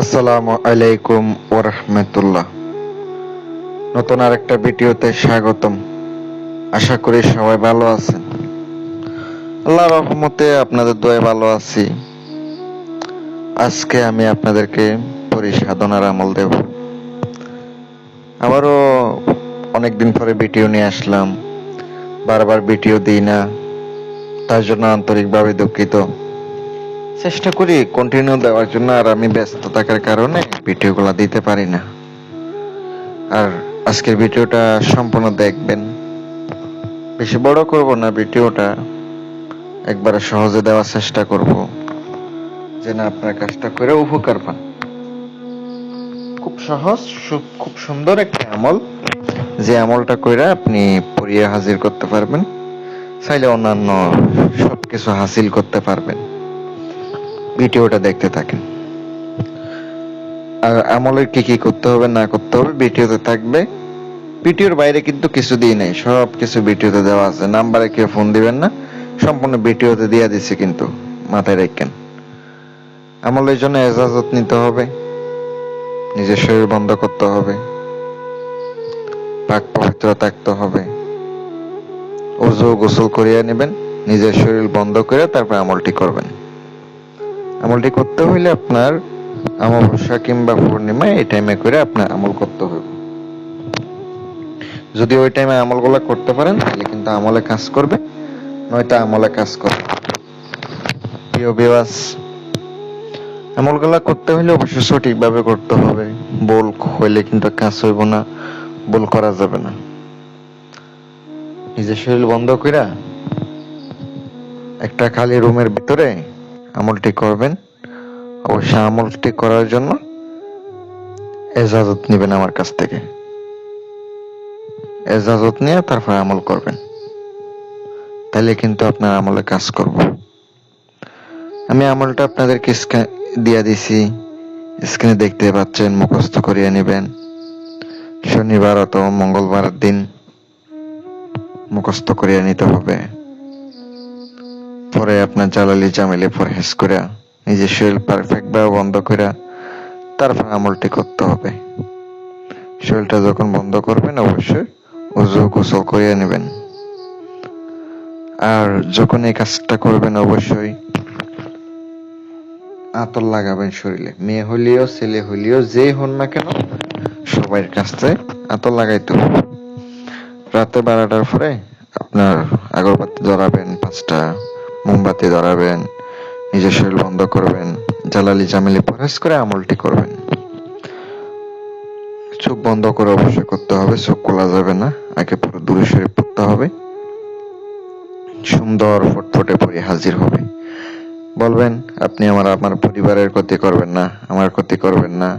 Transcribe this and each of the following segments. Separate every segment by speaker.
Speaker 1: আসসালামু আলাইকুম ও রহমতুল্লাহ নতুন আরেকটা ভিডিওতে স্বাগতম। আশা করি সবাই ভালো আছেন। আল্লাহ রহমতে আপনাদের দোয়া ভালো আছি। আজকে আমি আপনাদেরকে পরিসাধনার আমল দেব। আবারও অনেকদিন পরে ভিডিও নিয়ে আসলাম। বারবার ভিডিও দিই না। তার জন্য আন্তরিকভাবে দুঃখিত। চেষ্টা করি কন্টিনিউ দেওয়ার জন্য, আর আমি ব্যস্ত থাকার কারণে ভিডিওগুলো দিতে পারি না। আর আজকের ভিডিওটা সম্পূর্ণ দেখবেন। বেশি বড় করব না, ভিডিওটা একবারে সহজে দেওয়ার চেষ্টা করব, যেন আপনার কাজটা করে উপকার পান। খুব সহজ খুব সুন্দর একটা আমল। যে আমলটা কইরা আপনি পড়িয়ে হাজির করতে পারবেন, চাইলে অন্যান্য সবকিছু হাসিল করতে পারবেন। ভিডিওটা দেখতে থাকেন। আর আমলের কি কি করতে হবে, না করতে হবে ভিডিওতে থাকবে। ভিডিওর বাইরে কিন্তু কিছু দিই নাই, সব কিছু ভিডিওতে দেওয়া আছে। নাম্বারে কেউ ফোন দিবেন না, সম্পূর্ণ ভিডিওতে দিয়ে দিছি কিন্তু, মাথায় রাখেন। আমলের জন্য এজাজত নিতে হবে, নিজের শরীর বন্ধ করতে হবে, পাক পবিত্র থাকতে হবে। ওজু গোসল করিয়া নেবেন, নিজের শরীর বন্ধ করে তারপর আমলটি করবেন। আমলটি করতে হইলে আপনার অমাবস্যা কিংবা পূর্ণিমা এই টাইমে করে আপনার আমল করতে হবে। যদি ওই টাইমে আমলগুলো করতে পারেন, তাহলে কিন্তু আমলে কাজ করবে, নয়তো আমলে কাজ করবে প্রিয় বিবাস আমলগুলো করতে হলে অবশ্যই সঠিকভাবে করতে হবে। বল হইলে কিন্তু কাজ হইব না বল করা যাবে না। নিজের শরীর বন্ধ কইরা একটা খালি রুমের ভিতরে আমলটি করবেন, অবশ্যই আমলটি করার জন্য এজাজত নেবেন আমার কাছ থেকে। এজাজত নিয়ে তারপর আমল করবেন। তাহলে কিন্তু আপনার আমলে কাজ করব। আমি আমলটা আপনাদেরকে দিয়ে দিছি। স্ক্রিনে দেখতে পাচ্ছেন, মুখস্থ করিয়ে নেবেন। শনিবার অথবা মঙ্গলবার দিন মুখস্থ করিয়ে নিতে হবে। পরে আপনার জালালি জামিলে পরহেজ করে নিজের শরীর পারফেক্ট ভাবে বন্ধ করে তারপর আমলটি করতে হবে। শরীরটা যখন বন্ধ করবেন, অবশ্যই উজু গোসল করিয়ে নেবেন। আর যখন এই কাজটা করবেন, অবশ্যই আতর লাগাবেন শরীরে। মেয়ে হইলেও ছেলে হইলেও যেই হন না কেন সবার কাছে আতর লাগাইতে হবে। রাতে বারোটার পরে আপনার আগরবাতি ধরাবেন পাঁচটা মোমবাতি ধরাবেন, নিজের শরীর বন্ধ করবেন, জালালি জামিলি পরহেজ করে আমলটি করবেন। চোখ বন্ধ করে অবশ্যই করতে হবে, চোখ খোলা যাবে না, আগে পুরো দূরে সরে পড়তে হবে। সুন্দর ফটফটে পরে হাজির হবে। বলবেন, আপনি আমার আমার পরিবারের ক্ষতি করবেন না, আমার ক্ষতি করবেন না।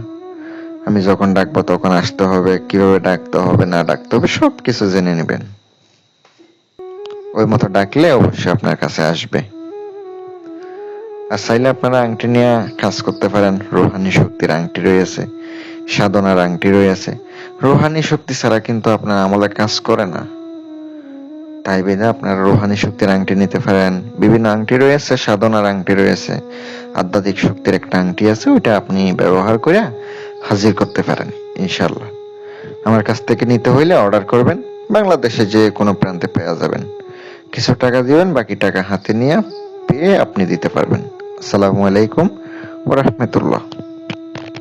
Speaker 1: আমি যখন ডাকবো তখন আসতে হবে, কীভাবে ডাকতে হবে, না ডাকতে হবে সব কিছু জেনে নেবেন। ওই মতো ডাকলে অবশ্যই আপনার কাছে আসবে। আর চাইলে আপনারা আংটি নিয়ে কাজ করতে পারেন। রোহানি শক্তির আংটি রয়েছে, সাধনার আংটি রয়েছে। রোহানি শক্তি ছাড়া কিন্তু আপনার আমলে কাজ করে না। তাই বেদে আপনারা রোহানি শক্তির আংটি নিতে পারেন। বিভিন্ন আংটি রয়েছে, সাধনার আংটি রয়েছে, আধ্যাত্মিক শক্তির একটা আংটি আছে, ওইটা আপনি ব্যবহার করে হাজির করতে পারেন ইনশাল্লাহ আমার কাছ থেকে নিতে হইলে অর্ডার করবেন। বাংলাদেশে যে কোনো প্রান্তে পেয়ে যাবেন। কিছু টাকা দিবেন বাকি টাকা হাতে নিয়ে পেয়ে আপনি দিতে পারবেন। আসসালামু আলাইকুম ওরহমতুল্লাহ